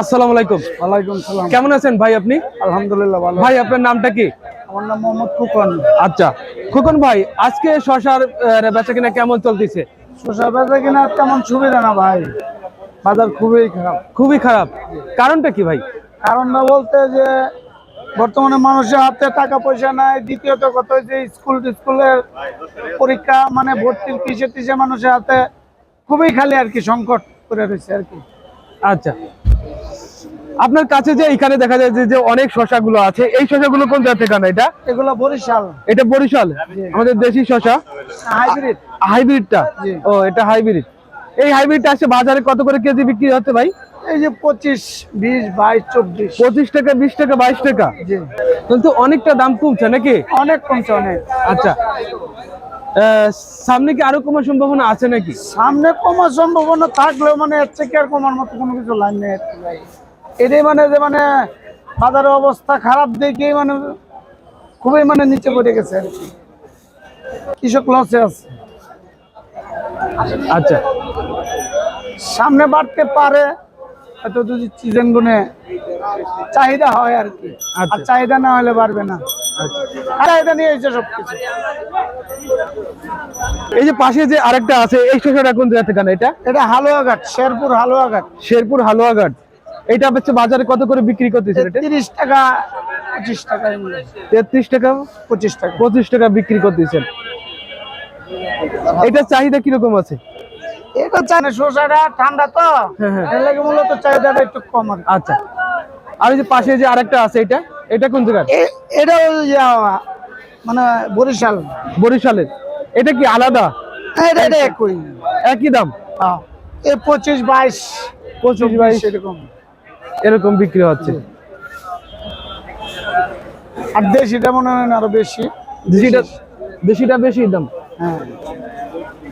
আসসালামু আলাইকুম। ওয়ালাইকুম সালাম। কেমন আছেন ভাই আপনি? আলহামদুলিল্লাহ ভালো ভাই আপনার নামটা কি? আমার নাম মোহাম্মদ ফুকন আচ্ছা খোকন ভাই আজকে শশার বেচা কিনা কেমন চলতেছে? শসা বেচা কিনা তেমন সুবিধা না ভাই। বাজার খুবই খারাপ। খুবই খারাপ। কারণটা কি ভাই? কারণটা বলতে যে বর্তমানে মানুষের হাতে টাকা পয়সা নাই। দ্বিতীয়ত কথা হচ্ছে স্কুল স্কুলের পরীক্ষা মানে ভর্তির কিসে টিসে মানুষের হাতে খুবই খালি আর কি সংকট করে রয়েছে আর কি। আচ্ছা আপনার কাছে যে এখানে দেখা যায় যে- অনেক অনেক শশাগুলো আছে এই শশা গুলো কোন থেকে আনা এটা? এগুলো বরিশাল। এটা বরিশাল? আমাদের দেশি শশা? হাইব্রিড। হাইব্রিডটা। ও এটা হাইব্রিড। এই হাইব্রিডটা আসে বাজারে কত করে কেজি বিক্রি হচ্ছে ভাই? এই যে পঁচিশ বিশ বাইশ চব্বিশ। পঁচিশ টাকা বিশ টাকা বাইশ টাকা? কিন্তু অনেকটা দাম কমছে নাকি? অনেক কমছে অনেক। আচ্ছা। সামনে কি আরও কমার সম্ভাবনা আছে নাকি? সামনে কমার সম্ভাবনা থাকলেও মানে এর থেকে আর কমার মতো কোনো কিছু লাইন নেই। এটাই মানে যে মানে বাজারের অবস্থা খারাপ দেখেই মানে খুবই মানে নিচে পড়ে গেছে আর কি। কৃষক লসে আছে। আচ্ছা। সামনে বাড়তে পারে হয়তো যদি সিজন গুনে চাহিদা হয় আর কি। আর আচ্ছা। চাহিদা না হলে বাড়বে না। নিয়ে সবকিছু। এই যে পাশে যে আরেকটা আছে এই শসাটা কোন জায়গা থেকে এটা? এটা হালুয়াঘাট শেরপুর হালুয়াঘাট শেরপুর হালুয়াঘাট এটা হচ্ছে বাজারে কত করে বিক্রি করতেছে তিরিশ টাকা পঁচিশ টাকা তেত্রিশ টাকা? পঁচিশ টাকা। পঁচিশ টাকা বিক্রি করতেছেন। এটা চাহিদা কীরকম আছে? এটা চায় শসাটা ঠান্ডা তো। হ্যাঁ, হ্যাঁ। মূলত চাহিদাটা একটু কম আচ্ছা। আর এই যে পাশে যে আরেকটা আছে এটা? এটা কোন জায়গার? এটা ওই মানে বরিশাল। বরিশালের। এটা কি আলাদা? এটা এটা একই। একই দাম? হ্যাঁ। এই পঁচিশ বাইশ। পঁচিশ বাইশ। এরকম। এরকম বিক্রি হচ্ছে। আর দেশিটা মনে হয় আরও বেশি। দেশিটা দেশিটা বেশি দাম। হ্যাঁ।